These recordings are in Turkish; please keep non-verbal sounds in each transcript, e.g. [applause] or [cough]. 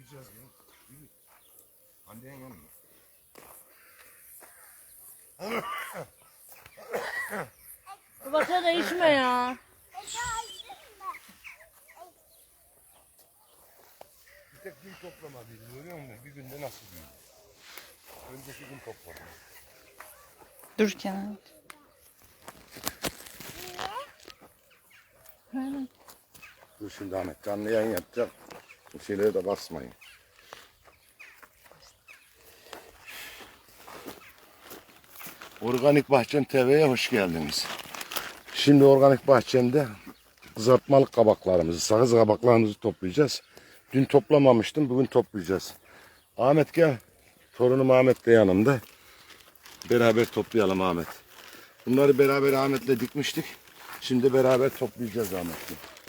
toplayacağız ya. Yürü. Annen yanına. Babası da içme ya. Bir tek gün toplamadıydı görüyor musun? Bir günde nasıl büyüdü? Önceki gün topladım. Dur Kenan. Dur şimdi Ahmet canlı yayın yapacak. Bu şeylere de basmayın. Organik Bahçem TV'ye hoş geldiniz. Şimdi organik bahçemde kızartmalık kabaklarımızı, sakız kabaklarımızı toplayacağız. Dün toplamamıştım, bugün toplayacağız. Ahmet gel. Torunum Ahmet de yanımda. Beraber toplayalım Ahmet. Bunları beraber Ahmet'le dikmiştik. Şimdi beraber toplayacağız Ahmet'le.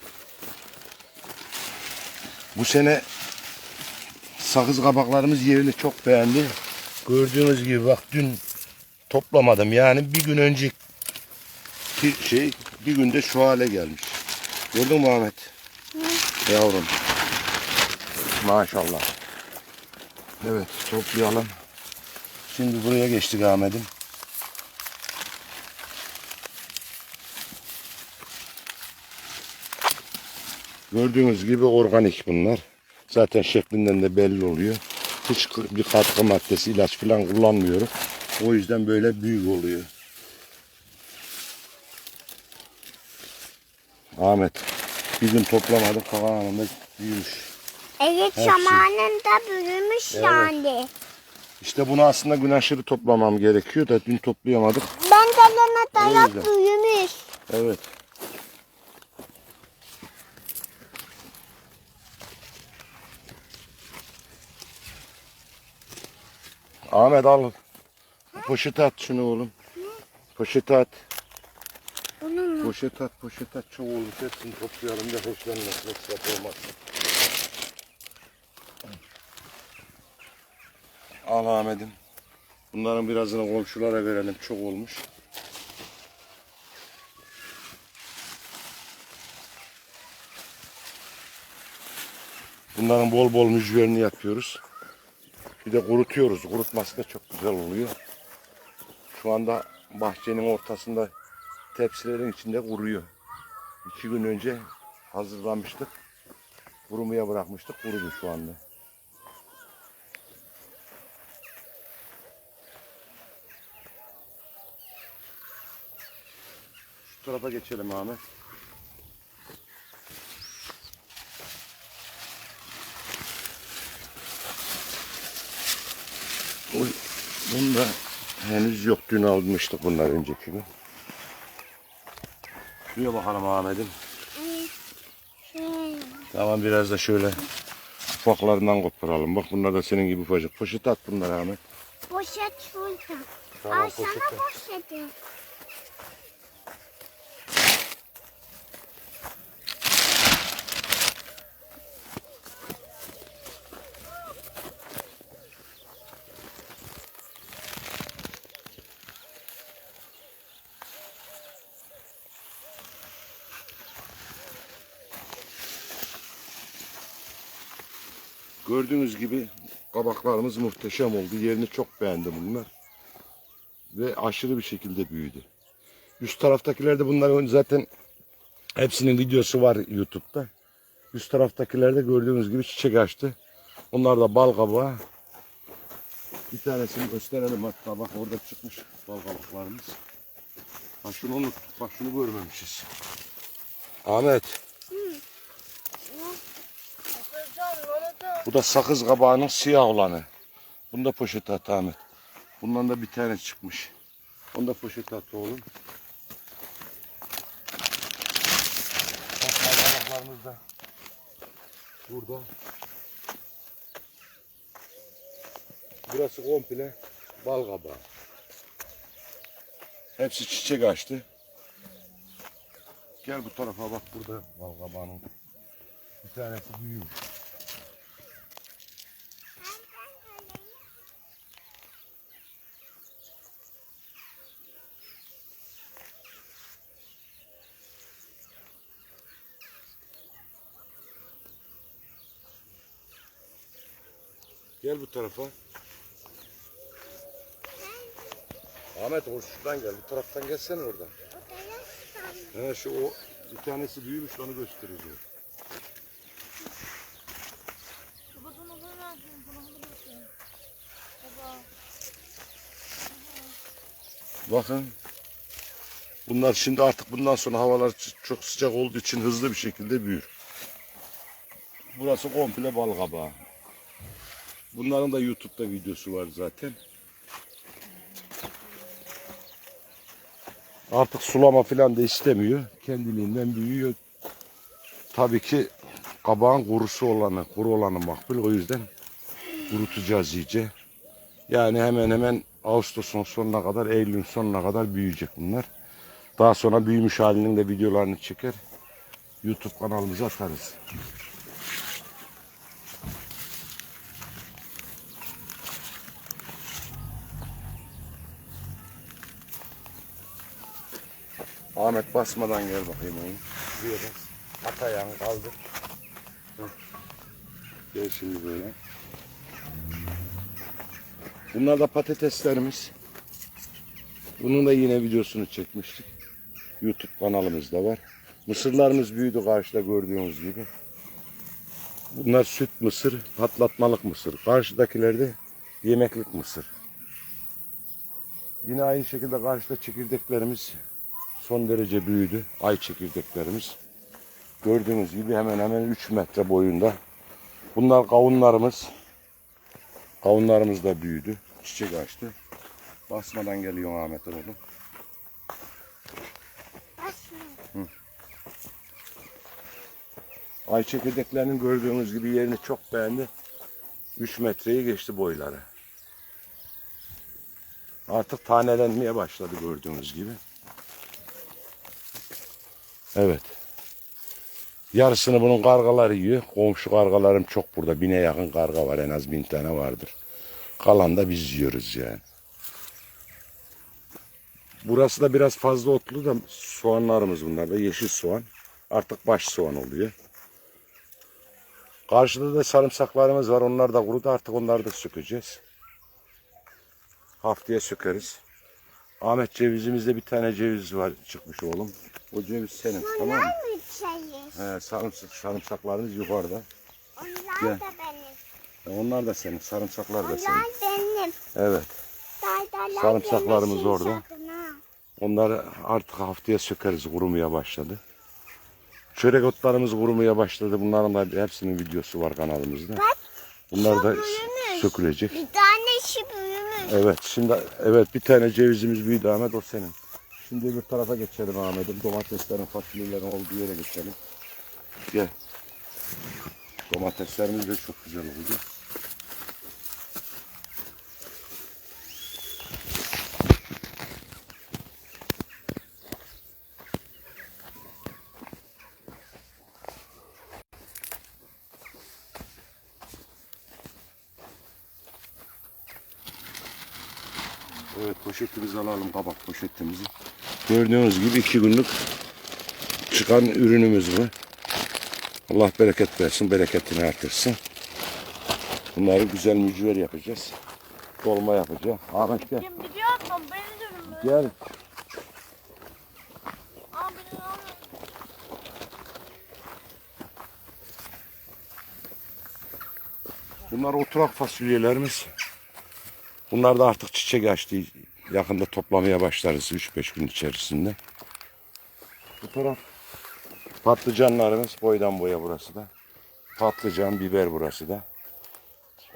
Bu sene sakız kabaklarımız yerini çok beğendi. Gördüğünüz gibi bak dün toplamadım. Yani bir gün önceki şey bir günde şu hale gelmiş. Gördün mü Ahmet? Yavrum. Maşallah. Evet toplayalım. Şimdi buraya geçtik Ahmet'im. Gördüğünüz gibi organik bunlar. Zaten şeklinden de belli oluyor. Hiç bir katkı maddesi, ilaç falan kullanmıyorum. O yüzden böyle büyük oluyor. Ahmet, gün toplamadık falan hanımda büyümüş. Evet şey. zamanında büyümüş Evet. yani. İşte bunu aslında gün aşırı toplamam gerekiyor da dün toplayamadık. Ben de O dayak büyümüş. Evet. Ahmet al. Poşete at şunu oğlum. Poşete at. Poşet at, poşet at. Çok olmuş. Hepsini toplayalım da hoşlanmasın. Hepsi olmaz. Al Ahmet'im. Bunların birazını komşulara verelim. Çok olmuş. Bunların bol bol mücverini yapıyoruz. Bir de kurutuyoruz. Kurutması da çok güzel oluyor. Şu anda bahçenin ortasında tepsilerin içinde kuruyor. İki gün önce hazırlamıştık. Kurumaya bırakmıştık. Kurudu şu anda. Şu tarafa geçelim Ahmet. Henüz yok. Dün almıştık bunlar önceki gün. Şuraya bakalım Ahmet'im. Şey, Tamam biraz da şöyle ufaklarından koparalım. Bak bunlar da senin gibi ufacık. Poşet at bunları Ahmet. poşet şurada. Tamam, Al sana poşete. poşeti. Gördüğünüz gibi kabaklarımız muhteşem oldu. Yerini çok beğendim bunlar. Ve aşırı bir şekilde büyüdü. Üst taraftakilerde bunların zaten hepsinin videosu var YouTube'da. Üst taraftakilerde gördüğünüz gibi çiçek açtı. Onlar da bal kabağı. Bir tanesini gösterelim hatta bak orada çıkmış bal kabaklarımız. Bak şunu unuttuk. Bak şunu görmemişiz. Ahmet. Bu da sakız kabağının siyah olanı. Bunu da poşete at Ahmet. Bundan da bir tane çıkmış. Onu da poşete at oğlum. Bak kabaklarımız da burada. Burası komple bal kabağı. Hepsi çiçek açtı. Gel bu tarafa bak burada bal kabağının. Bir tanesi büyümüş. Gel bu tarafa. Ahmet o şuradan gel. Bu taraftan gelsene oradan. He şu o bir tanesi büyümüş onu gösteriyor. Bakın. Bunlar şimdi artık bundan sonra havalar çok sıcak olduğu için hızlı bir şekilde büyür. Burası komple bal kabağı. Bunların da YouTube'da videosu var zaten. Artık sulama falan da istemiyor. Kendiliğinden büyüyor. Tabii ki kabağın kurusu olanı, kuru olanı makbul. O yüzden kurutacağız iyice. Yani hemen hemen Ağustos'un sonuna kadar, Eylül'ün sonuna kadar büyüyecek bunlar. Daha sonra büyümüş halinin de videolarını çeker. YouTube kanalımıza atarız. Ahmet basmadan gel bakayım oyun. Buraya bas. At ayağını kaldır. Gel şimdi böyle. Bunlar da patateslerimiz. Bunun da yine videosunu çekmiştik. YouTube kanalımızda var. Mısırlarımız büyüdü karşıda gördüğünüz gibi. Bunlar süt mısır, patlatmalık mısır. Karşıdakiler de yemeklik mısır. Yine aynı şekilde karşıda çekirdeklerimiz son derece büyüdü. Ay çekirdeklerimiz. Gördüğünüz gibi hemen hemen 3 metre boyunda. Bunlar kavunlarımız. Kavunlarımız da büyüdü. Çiçek açtı. Basmadan geliyor Ahmet oğlum. Basma. Ay çekirdeklerinin gördüğünüz gibi yerini çok beğendi. 3 metreyi geçti boyları. Artık tanelenmeye başladı gördüğünüz gibi. Evet. Yarısını bunun kargaları yiyor. Komşu kargalarım çok burada. Bine yakın karga var. En az bin tane vardır. Kalan da biz yiyoruz yani. Burası da biraz fazla otlu da soğanlarımız bunlar da. Yeşil soğan. Artık baş soğan oluyor. Karşıda da sarımsaklarımız var. Onlar da kurudu. Artık onları da sökeceğiz. Haftaya sökeriz. Ahmet cevizimizde bir tane ceviz var çıkmış oğlum. O ceviz senin tamam mı? Mı? He, sarımsak, sarımsaklarımız yukarıda. Onlar Gel. da benim. E, Onlar da senin. Sarımsaklar da senin. Onlar benim. Evet. Daydalar Sarımsaklarımız orada. Onları artık haftaya sökeriz. Kurumaya başladı. Çörek otlarımız kurumaya başladı. Bunların da hepsinin videosu var kanalımızda. Bak, Bunlar da büyümüş. sökülecek. Bir tanesi büyümüş. Evet şimdi evet bir tane cevizimiz büyüdü Ahmet o senin. Şimdi öbür tarafa geçelim Ahmet'im. Domateslerin fasulyelerin olduğu yere geçelim. Gel. Domateslerimiz de çok güzel oldu. Evet poşetimizi alalım kabak poşetimizi. Gördüğünüz gibi iki günlük çıkan ürünümüz bu. Allah bereket versin, bereketini artırsın. Bunları güzel mücver yapacağız. Dolma yapacağız. Ahmet gel. Kim gidiyor mu? Beni diyorum ben. Gel. Bunlar oturak fasulyelerimiz. Bunlar da artık çiçek açtı. Yakında toplamaya başlarız 3-5 gün içerisinde. Bu taraf patlıcanlarımız boydan boya burası da. Patlıcan, biber burası da.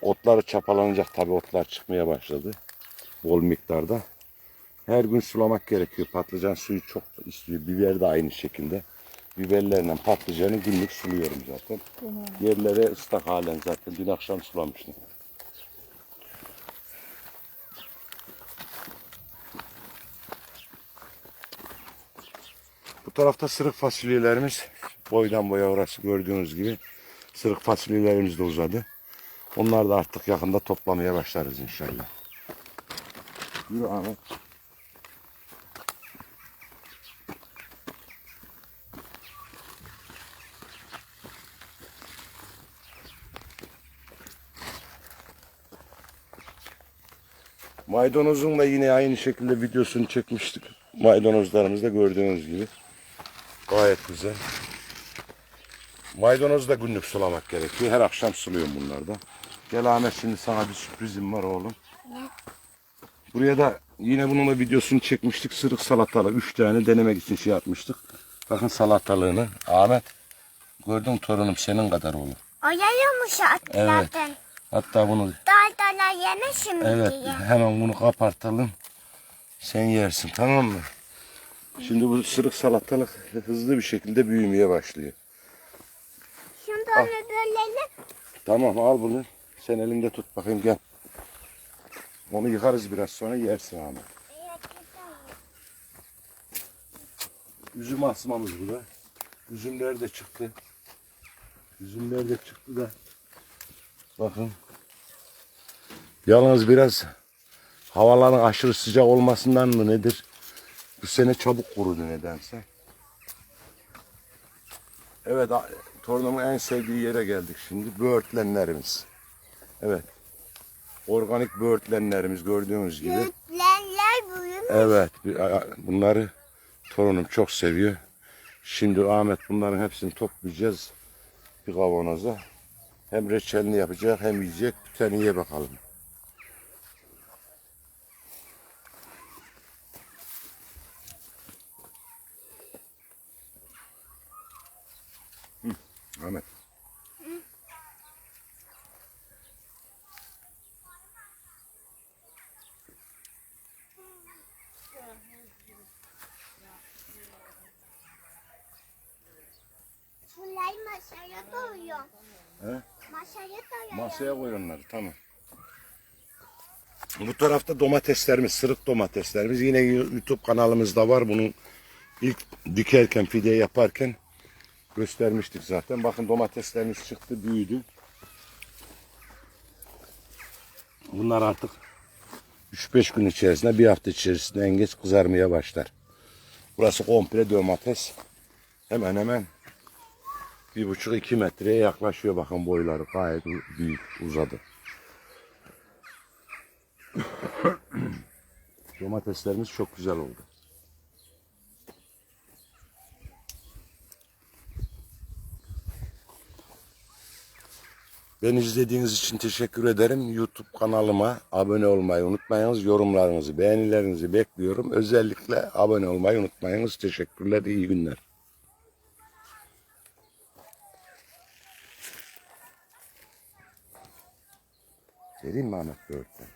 Otları çapalanacak tabi otlar çıkmaya başladı. Bol miktarda. Her gün sulamak gerekiyor. Patlıcan suyu çok istiyor. Biber de aynı şekilde. Biberlerle patlıcanı günlük suluyorum zaten. Yerlere ıslak halen zaten. Dün akşam sulamıştım. Tarafta sırık fasulyelerimiz boydan boya orası gördüğünüz gibi sırık fasulyelerimiz de uzadı. Onlar da artık yakında toplamaya başlarız inşallah. Yürü Ahmet. Maydanozun da yine aynı şekilde videosunu çekmiştik. Maydanozlarımız da gördüğünüz gibi. Gayet güzel. Maydanozu da günlük sulamak gerekiyor. Her akşam suluyorum bunlardan. Gel Ahmet şimdi sana bir sürprizim var oğlum. Buraya da yine bunun da videosunu çekmiştik. Sırık salatalık. Üç tane denemek için şey yapmıştık. Bakın salatalığını. Ahmet. Gördün torunum senin kadar olur. O yayılmış Evet. atlardan. Hatta bunu Dağdalar yeme şimdi evet diye. hemen bunu kapartalım. Sen yersin tamam mı? Şimdi bu sırık salatalık hızlı bir şekilde büyümeye başlıyor. Şimdi onu bölelim. Tamam al bunu. Sen elinde tut bakayım gel. Onu yıkarız biraz sonra yersin Ahmet. Üzüm asmamız bu da. Üzümler de çıktı. Üzümler de çıktı da. Bakın. Yalnız biraz havaların aşırı sıcak olmasından mı nedir? Bu sene çabuk kurudu nedense. Evet, torunumun en sevdiği yere geldik şimdi. Böğürtlenlerimiz. Evet. Organik böğürtlenlerimiz gördüğünüz gibi. Büyüklerler büyümüş. Evet, bunları torunum çok seviyor. Şimdi Ahmet bunların hepsini toplayacağız bir kavanoza. Hem reçelini yapacak hem yiyecek. Bir tane ye bakalım. Hı, Ahmet. Şunları masaya koyuyor. He? Masaya koyuyor. Masaya koy onları tamam. Bu tarafta domateslerimiz, sırık domateslerimiz. Yine YouTube kanalımızda var. Bunu ilk dikerken, fide yaparken göstermiştik zaten. Bakın domateslerimiz çıktı, büyüdü. Bunlar artık 3-5 gün içerisinde, bir hafta içerisinde en geç kızarmaya başlar. Burası komple domates. Hemen hemen bir buçuk iki metreye yaklaşıyor bakın boyları gayet büyük uzadı. [coughs] Domateslerimiz çok güzel oldu. Beni izlediğiniz için teşekkür ederim. YouTube kanalıma abone olmayı unutmayınız. Yorumlarınızı, beğenilerinizi bekliyorum. Özellikle abone olmayı unutmayınız. Teşekkürler, iyi günler. Vereyim mi Ahmet Böğürtlen?